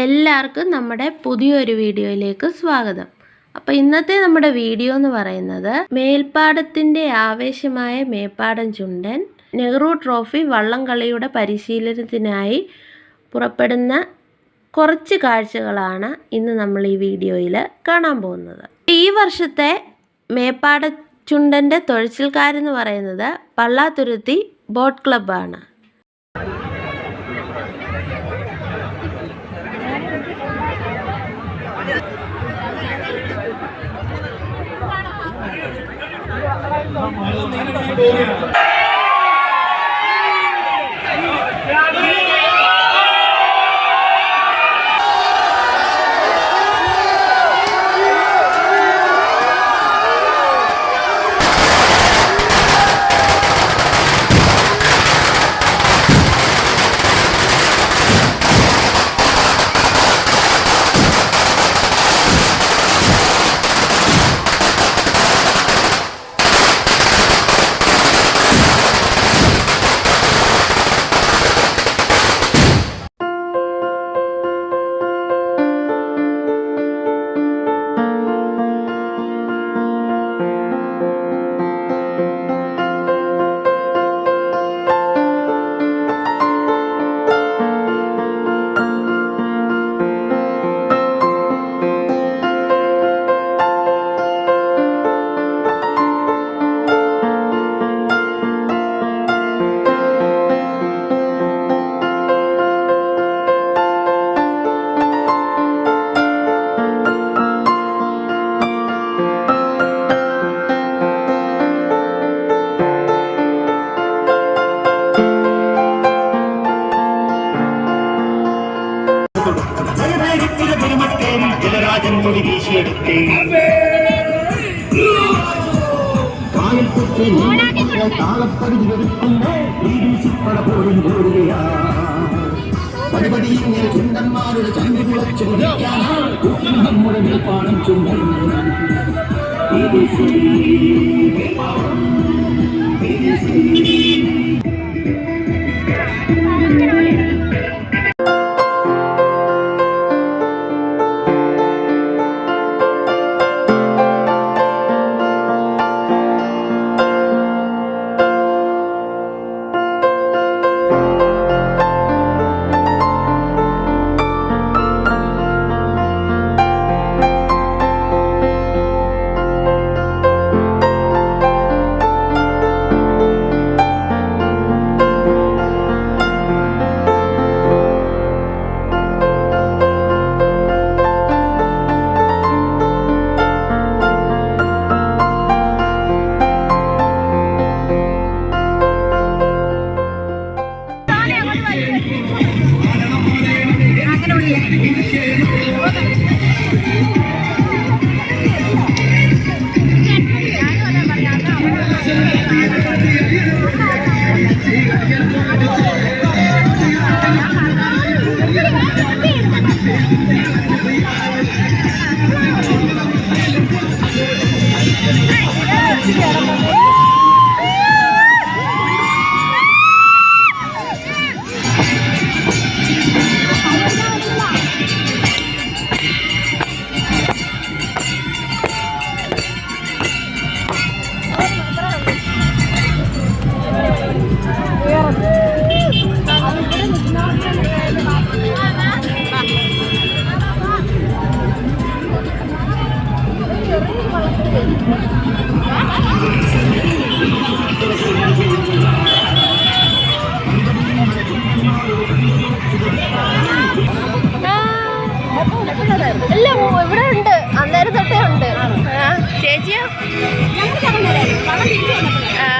എല്ലാവർക്കും നമ്മുടെ പുതിയൊരു വീഡിയോയിലേക്ക് സ്വാഗതം. അപ്പോൾ ഇന്നത്തെ നമ്മുടെ വീഡിയോ എന്ന് പറയുന്നത് മേൽപ്പാടത്തിന്റെ ആവേശമായ മേപ്പാടം ചുണ്ടൻ നെഹ്റു ട്രോഫി വള്ളംകളിയുടെ പരിശീലനത്തിനായി പുറപ്പെടുന്ന കുറച്ച് കാഴ്ചകളാണ് ഇന്ന് നമ്മൾ ഈ വീഡിയോയിൽ കാണാൻ പോകുന്നത്. ഈ വർഷത്തെ മേപ്പാട ചുണ്ടന്റെ തുഴച്ചിൽക്കാരെന്ന് പറയുന്നത് പള്ളാതുരുത്തി ബോട്ട് ക്ലബ്ബാണ്. ਹੋ ਗਿਆ திருமத்தேன் இளராஜன் கொடி வீசி எடுத்தேன் காயப்பட்டு தாளப்படி இருக்கும் பட போடும் கூறுகையா மறுபடியும் என் பாடம் சொன்ன Yeah. BBC. ഇവിടെ ഉണ്ട്. അന്നേരം തൊട്ടേ ഉണ്ട്. ചേച്ചിയോ? ആ.